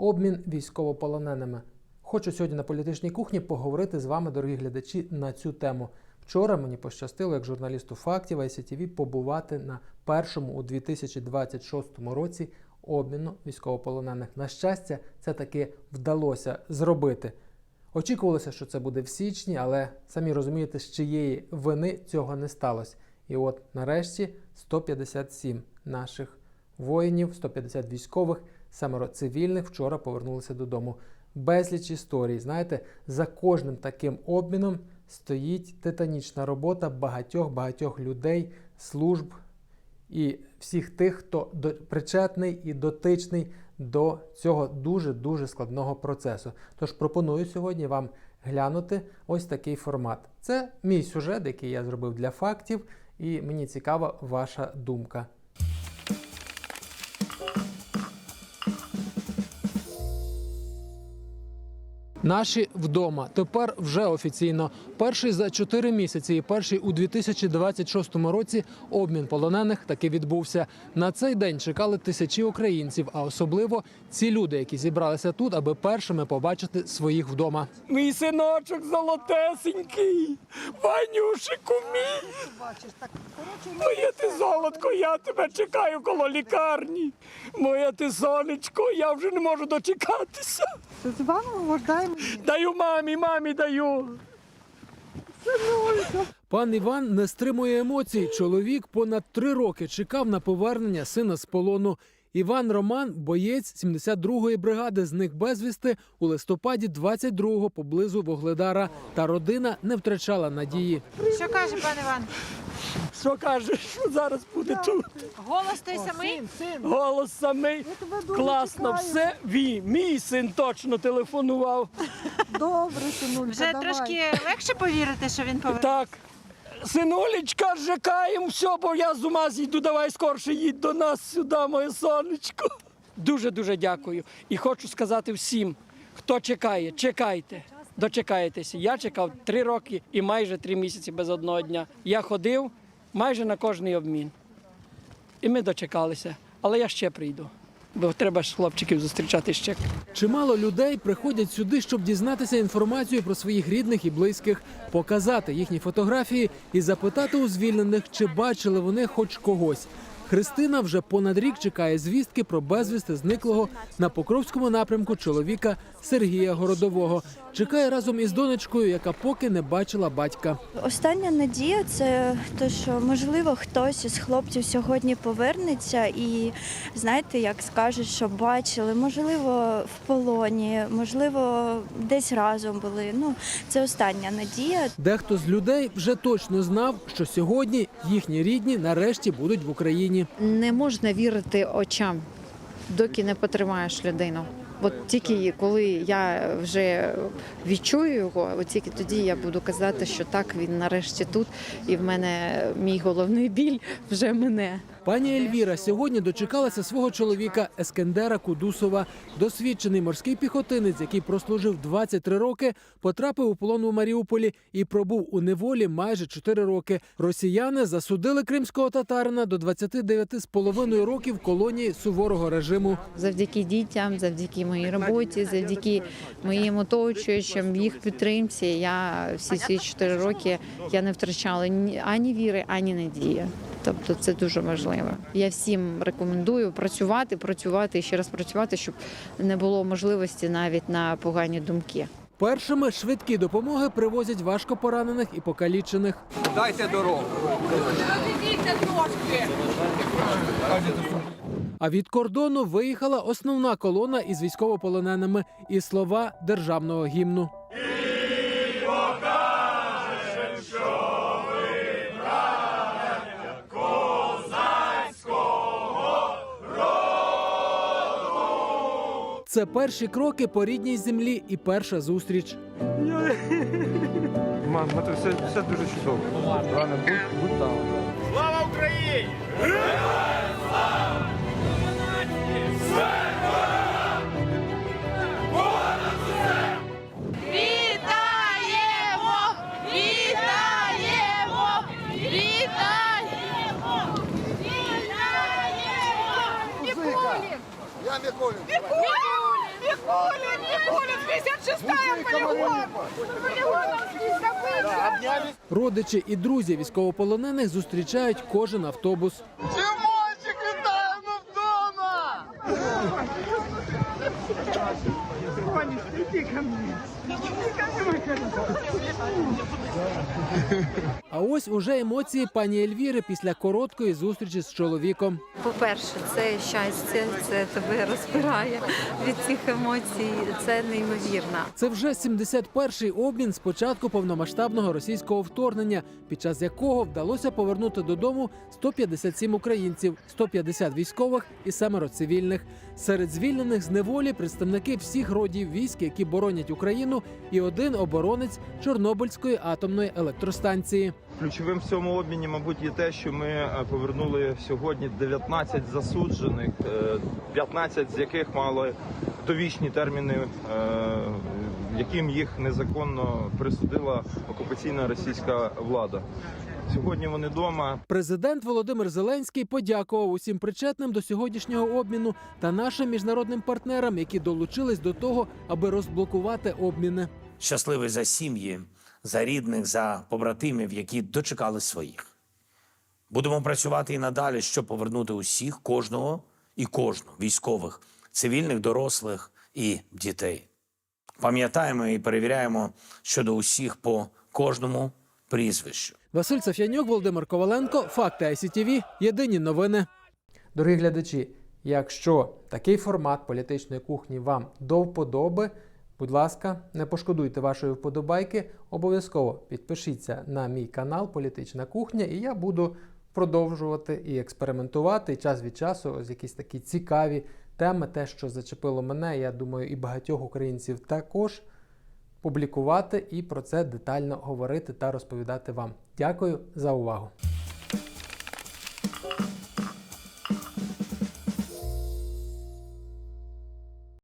обмін військовополоненими. Хочу сьогодні на політичній кухні поговорити з вами, дорогі глядачі, на цю тему. Вчора мені пощастило, як журналісту фактів ICTV, побувати на першому у 2026 році обміну військовополонених. На щастя, це таки вдалося зробити. Очікувалося, що це буде в січні, але самі розумієте, з чиєї вини цього не сталося. І от нарешті 157 наших воїнів, 150 військових, семеро цивільних вчора повернулися додому. Безліч історій. Знаєте, за кожним таким обміном стоїть титанічна робота багатьох багатьох людей, служб і всіх тих, хто причетний і дотичний до цього дуже дуже складного процесу. Тож пропоную сьогодні вам глянути ось такий формат. Це мій сюжет, який я зробив для фактів, і мені цікава ваша думка. Наші вдома тепер вже офіційно. Перший за чотири місяці і перший у 2026 році обмін полонених таки відбувся. На цей день чекали тисячі українців, а особливо ці люди, які зібралися тут, аби першими побачити своїх вдома. Мій синочок золотесенький, Ванюшику мій. Моє ти золотко, я тебе чекаю коло лікарні. Моє ти сонечко, я вже не можу дочекатися. З вами вважаємо. Даю мамі, мамі даю. Пан Іван не стримує емоцій. Чоловік понад три роки чекав на повернення сина з полону. Іван Роман, боєць 72-ї бригади, зник безвісти у листопаді 22-го поблизу Вогледара. Та родина не втрачала надії. Що каже пан Іван? Що кажеш, що зараз буде тут? Голос той самий? Голос самий. Класно, чекаю. все. Ві, мій син точно телефонував. Добре, синулька, Вже давай. трошки легше повірити, що він повернеться? Так. Синулечка, чекаємо все, бо я з ума зійду. Давай скорше їдь до нас сюди, моє сонечко. Дуже-дуже дякую. І хочу сказати всім, хто чекає, чекайте. Дочекаєтеся. Я чекав три роки і майже три місяці без одного дня. Я ходив майже на кожний обмін. І ми дочекалися. Але я ще прийду. Бо треба ж хлопчиків зустрічати ще. Чимало людей приходять сюди, щоб дізнатися інформацію про своїх рідних і близьких, показати їхні фотографії і запитати у звільнених, чи бачили вони хоч когось. Христина вже понад рік чекає звістки про безвісти зниклого на Покровському напрямку чоловіка Сергія Городового. Чекає разом із донечкою, яка поки не бачила батька. Остання надія це те, що можливо хтось із хлопців сьогодні повернеться і знаєте, як скажуть, що бачили, можливо, в полоні, можливо, десь разом були. Ну, це остання надія. Дехто з людей вже точно знав, що сьогодні їхні рідні нарешті будуть в Україні. Не можна вірити очам, доки не потримаєш людину. От тільки коли я вже відчую його, от тільки тоді я буду казати, що так він нарешті тут, і в мене мій головний біль вже мене. Пані Ельвіра сьогодні дочекалася свого чоловіка Ескендера Кудусова. Досвідчений морський піхотинець, який прослужив 23 роки, потрапив у полон у Маріуполі і пробув у неволі майже 4 роки. Росіяни засудили кримського татарина до 29 з половиною років колонії суворого режиму. Завдяки дітям, завдяки моїй роботі, завдяки моїм оточуючим, їх підтримці. Я всі ці чотири роки я не втрачала ні ані віри, ані надії. Тобто це дуже важливо. Я всім рекомендую працювати, працювати і ще раз працювати, щоб не було можливості навіть на погані думки. Першими швидкі допомоги привозять важко поранених і покалічених. Дайте дорогу. А від кордону виїхала основна колона із військовополоненими і слова державного гімну. Це перші кроки по рідній землі і перша зустріч. Мам, це все, все дуже чудово. Рано будь, будь там. Вітаємо! Вітаємо! Вітаємо! Вітаємо! Мікулін! Я Никулин, Никулин, 56-я полігон. Родичі і друзі військовополонених зустрічають кожен автобус. Чимочі вітаємо вдома! А ось уже емоції пані Ельвіри після короткої зустрічі з чоловіком. По-перше, це щастя, це тебе розпирає від цих емоцій. Це неймовірно. Це вже 71-й обмін з початку повномасштабного російського вторгнення, під час якого вдалося повернути додому 157 українців, 150 військових і семеро цивільних. Серед звільнених з неволі представники всіх родів військ, які боронять Україну, і один оборонець Чорнобильської атомної електростанції. Ключовим в цьому обміні, мабуть, є те, що ми е, повернули сьогодні 19 засуджених, е, 15 з яких мали довічні терміни, е, яким їх незаконно присудила окупаційна російська влада. Сьогодні вони вдома. Президент Володимир Зеленський подякував усім причетним до сьогоднішнього обміну та нашим міжнародним партнерам, які долучились до того, аби розблокувати обміни. щасливий за сім'ї, за рідних, за побратимів, які дочекали своїх. Будемо працювати і надалі, щоб повернути усіх, кожного і кожну військових, цивільних, дорослих і дітей. Пам'ятаємо і перевіряємо щодо усіх по кожному прізвищу. Василь Саф'янюк, Володимир Коваленко, Факти ICTV, Єдині новини. Дорогі глядачі, якщо такий формат політичної кухні вам до вподоби, будь ласка, не пошкодуйте вашої вподобайки. Обов'язково підпишіться на мій канал Політична кухня, і я буду продовжувати і експериментувати і час від часу ось якісь такі цікаві теми, те, що зачепило мене, я думаю, і багатьох українців також публікувати і про це детально говорити та розповідати вам. Дякую за увагу.